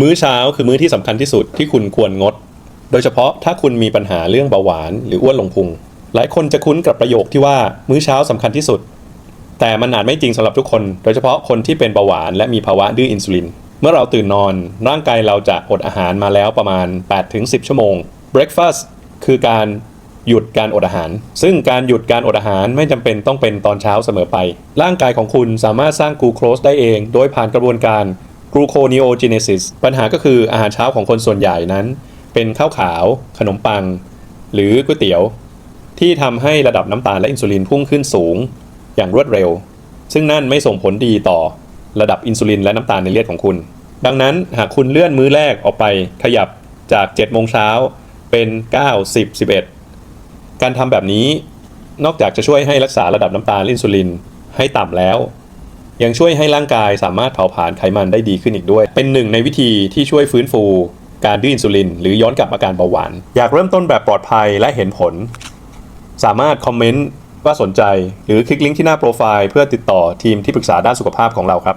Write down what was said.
มื้อเช้าคือมื้อที่สำคัญที่สุดที่คุณควรงด โดยเฉพาะถ้าคุณมีปัญหาเรื่องเบาหวานหรืออ้วนลงพุง หลายคนจะคุ้นกับประโยคที่ว่ามื้อเช้าสำคัญที่สุด แต่มันอาจไม่จริงสำหรับทุกคน โดยเฉพาะคนที่เป็นเบาหวานและมีภาวะดื้ออินซูลิน เมื่อเราตื่นนอน ร่างกายเราจะอดอาหารมาแล้วประมาณ 8-10 ชั่วโมง breakfast คือการหยุดการอดอาหาร ซึ่งการหยุดการอดอาหารไม่จำเป็นต้องเป็นตอนเช้าเสมอไป ร่างกายของคุณสามารถสร้างกลูโคสได้เอง โดยผ่านกระบวนการ gluconeogenesis ปัญหาก็คืออาหารเช้าของคนส่วนใหญ่นั้น เป็นข้าวขาว ขนมปัง หรือก๋วยเตี๋ยว ที่ทำให้ระดับน้ำตาลและอินซูลินพุ่งขึ้นสูง อย่างรวดเร็ว ซึ่งนั่นไม่ส่งผลดีต่อระดับอินซูลินและน้ำตาลในเลือดของคุณ ดังนั้นหากคุณเลื่อนมื้อแรกออกไปขยับจาก7โมงเช้าเป็น 9 10 11 การทำแบบนี้นอกจากจะช่วยให้รักษาระดับน้ำตาลอินซูลินให้ต่ำแล้ว ยังช่วยให้ร่างกายสามารถเผาผลาญไขมันได้ดีขึ้นอีกด้วย เป็นหนึ่งในวิธีที่ช่วยฟื้นฟู การดื้ออินซูลิน หรือย้อนกลับอาการเบาหวาน อยากเริ่มต้นแบบปลอดภัยและเห็นผล สามารถคอมเมนต์ว่าสนใจ หรือคลิกลิงก์ที่หน้าโปรไฟล์เพื่อติดต่อทีมที่ปรึกษาด้านสุขภาพของเราครับ